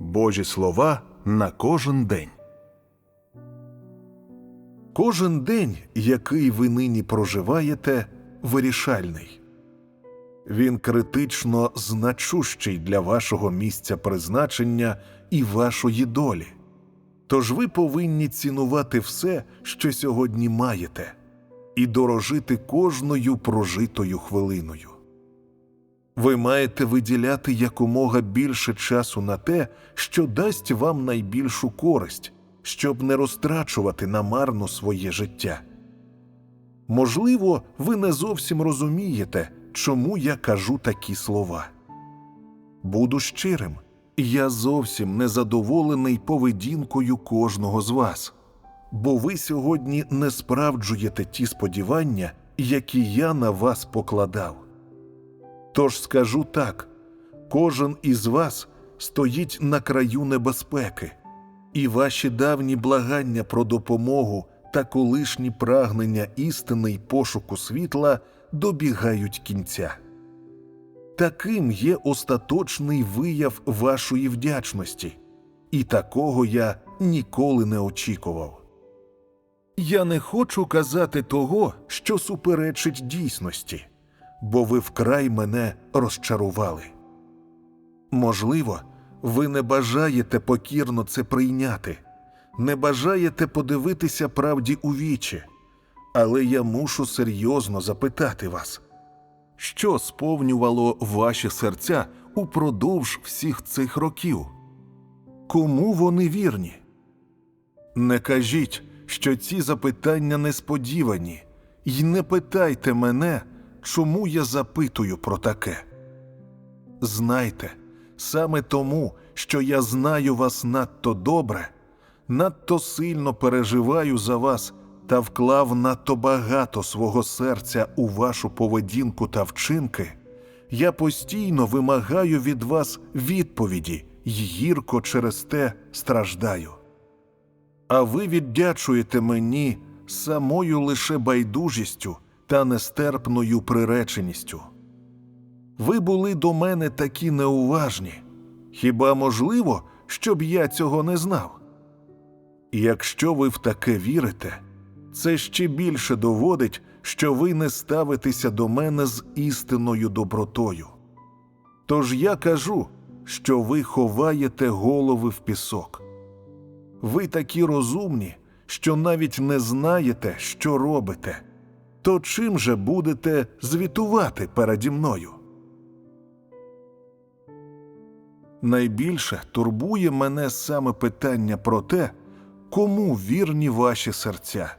Божі слова на кожен день. Кожен день, який ви нині проживаєте, вирішальний. Він критично значущий для вашого місця призначення і вашої долі. Тож ви повинні цінувати все, що сьогодні маєте, і дорожити кожною прожитою хвилиною. Ви маєте виділяти якомога більше часу на те, що дасть вам найбільшу користь, щоб не розтрачувати намарно своє життя. Можливо, ви не зовсім розумієте, чому я кажу такі слова. Буду щирим, я зовсім не задоволений поведінкою кожного з вас, бо ви сьогодні не справджуєте ті сподівання, які я на вас покладав. Тож скажу так: кожен із вас стоїть на краю небезпеки, і ваші давні благання про допомогу та колишні прагнення істини й пошуку світла добігають кінця. Таким є остаточний вияв вашої вдячності, і такого я ніколи не очікував. Я не хочу казати того, що суперечить дійсності, бо ви вкрай мене розчарували. Можливо, ви не бажаєте покірно це прийняти, не бажаєте подивитися правді у вічі, але я мушу серйозно запитати вас, що сповнювало ваші серця упродовж всіх цих років? Кому вони вірні? Не кажіть, що ці запитання несподівані, й не питайте мене, чому я запитую про таке. Знайте, саме тому, що я знаю вас надто добре, надто сильно переживаю за вас та вклав надто багато свого серця у вашу поведінку та вчинки, я постійно вимагаю від вас відповіді й гірко через те страждаю. А ви віддячуєте мені самою лише байдужістю та нестерпною приреченістю. Ви були до мене такі неуважні. Хіба можливо, щоб я цього не знав? Якщо ви в таке вірите, це ще більше доводить, що ви не ставитеся до мене з істинною добротою. Тож я кажу, що ви ховаєте голови в пісок. Ви такі розумні, що навіть не знаєте, що робите. То чим же будете звітувати переді мною? Найбільше турбує мене саме питання про те, кому вірні ваші серця.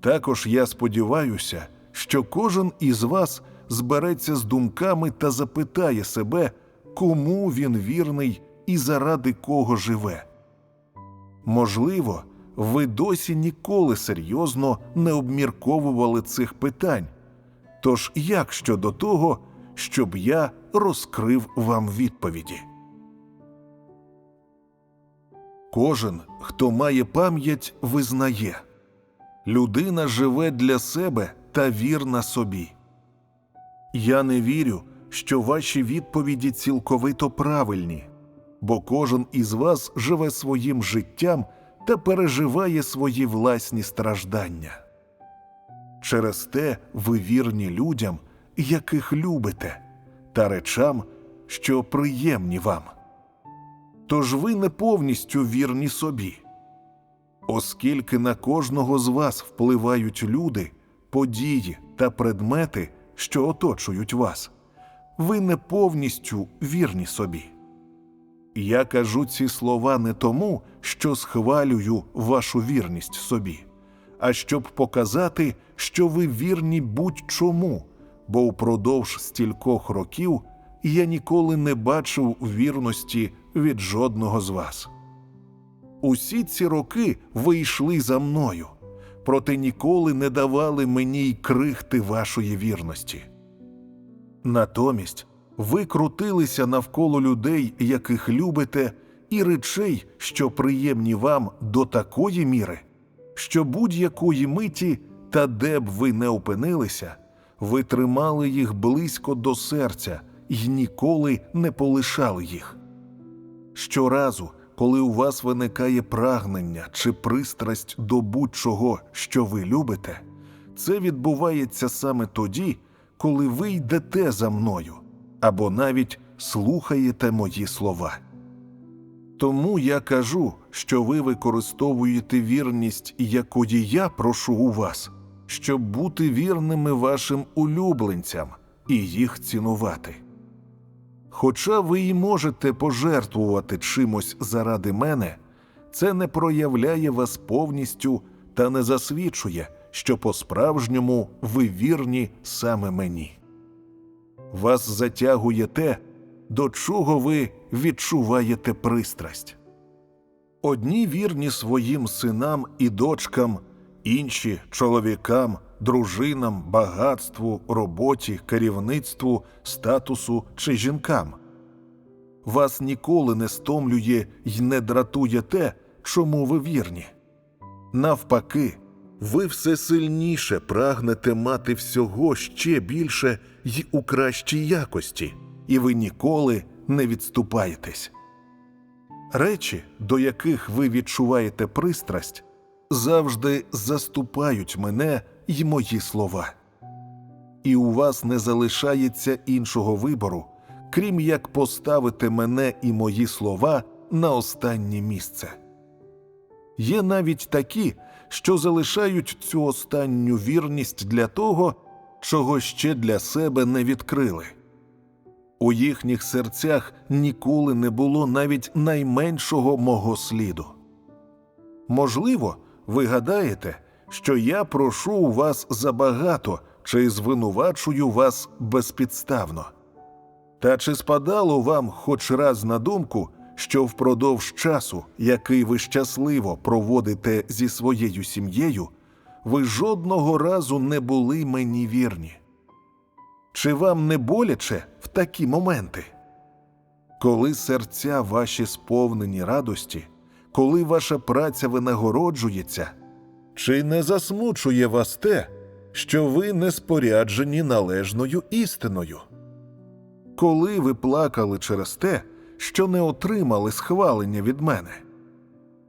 Також я сподіваюся, що кожен із вас збереться з думками та запитає себе, кому він вірний і заради кого живе. Можливо, ви досі ніколи серйозно не обмірковували цих питань. Тож як щодо того, щоб я розкрив вам відповіді? Кожен, хто має пам'ять, визнає людина живе для себе та вірна собі. Я не вірю, що ваші відповіді цілковито правильні, бо кожен із вас живе своїм життям та переживає свої власні страждання. Через те ви вірні людям, яких любите, та речам, що приємні вам. Тож ви не повністю вірні собі. Оскільки на кожного з вас впливають люди, події та предмети, що оточують вас, ви не повністю вірні собі. Я кажу ці слова не тому, що схвалюю вашу вірність собі, а щоб показати, що ви вірні будь-чому, бо упродовж стількох років я ніколи не бачив вірності від жодного з вас. Усі ці роки ви йшли за мною, проте ніколи не давали мені й крихти вашої вірності. Натомість ви крутилися навколо людей, яких любите, і речей, що приємні вам до такої міри, що будь-якої миті та де б ви не опинилися, ви тримали їх близько до серця і ніколи не полишали їх. Щоразу, коли у вас виникає прагнення чи пристрасть до будь-чого, що ви любите, це відбувається саме тоді, коли ви йдете за мною або навіть слухаєте мої слова. Тому я кажу, що ви використовуєте вірність, якої я прошу у вас, щоб бути вірними вашим улюбленцям і їх цінувати. Хоча ви й можете пожертвувати чимось заради мене, це не проявляє вас повністю та не засвідчує, що по-справжньому ви вірні саме мені. Вас затягує те, до чого ви відчуваєте пристрасть. Одні вірні своїм синам і дочкам, інші чоловікам, дружинам, багатству, роботі, керівництву, статусу чи жінкам. Вас ніколи не стомлює й не дратує те, чому ви вірні. Навпаки, ви все сильніше прагнете мати всього ще більше й у кращій якості, і ви ніколи не відступаєтесь. Речі, до яких ви відчуваєте пристрасть, завжди заступають мене й мої слова. І у вас не залишається іншого вибору, крім як поставити мене і мої слова на останнє місце. Є навіть такі, що залишають цю останню вірність для того, чого ще для себе не відкрили. У їхніх серцях ніколи не було навіть найменшого мого сліду. Можливо, ви гадаєте, що я прошу у вас забагато чи звинувачую вас безпідставно. Та чи спадало вам хоч раз на думку, що впродовж часу, який ви щасливо проводите зі своєю сім'єю, ви жодного разу не були мені вірні? Чи вам не боляче в такі моменти? Коли серця ваші сповнені радості, коли ваша праця винагороджується, чи не засмучує вас те, що ви не споряджені належною істиною? Коли ви плакали через те, що не отримали схвалення від мене?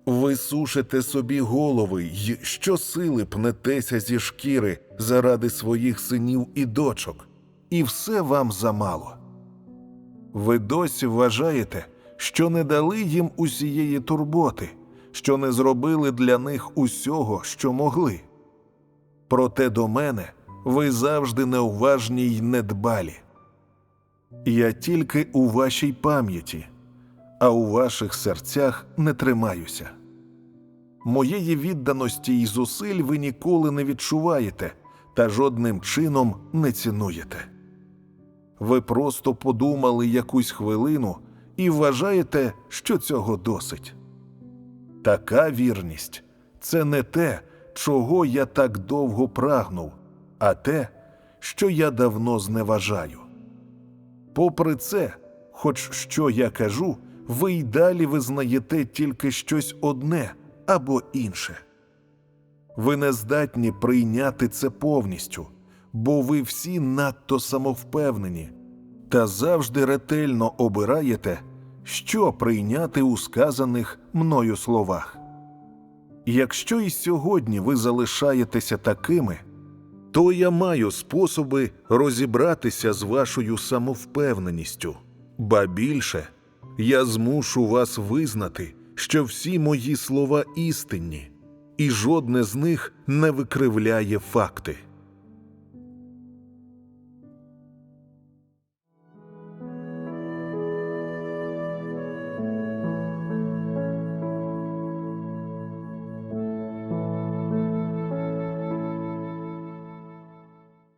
Ви сушите собі голови й щосили пнетеся зі шкіри заради своїх синів і дочок, і все вам замало. Ви досі вважаєте, що не дали їм усієї турботи, що не зробили для них усього, що могли. Проте до мене ви завжди неуважні й недбалі. Я тільки у вашій пам'яті, а у ваших серцях не тримаюся. Моєї відданості й зусиль ви ніколи не відчуваєте та жодним чином не цінуєте. Ви просто подумали якусь хвилину і вважаєте, що цього досить. Така вірність це не те, чого я так довго прагнув, а те, що я давно зневажаю. Попри це, хоч що я кажу, ви й далі визнаєте тільки щось одне або інше. Ви не здатні прийняти це повністю, бо ви всі надто самовпевнені та завжди ретельно обираєте, що прийняти у сказаних мною словах. Якщо і сьогодні ви залишаєтеся такими, то я маю способи розібратися з вашою самовпевненістю, ба більше я змушу вас визнати, що всі мої слова істинні, і жодне з них не викривляє факти.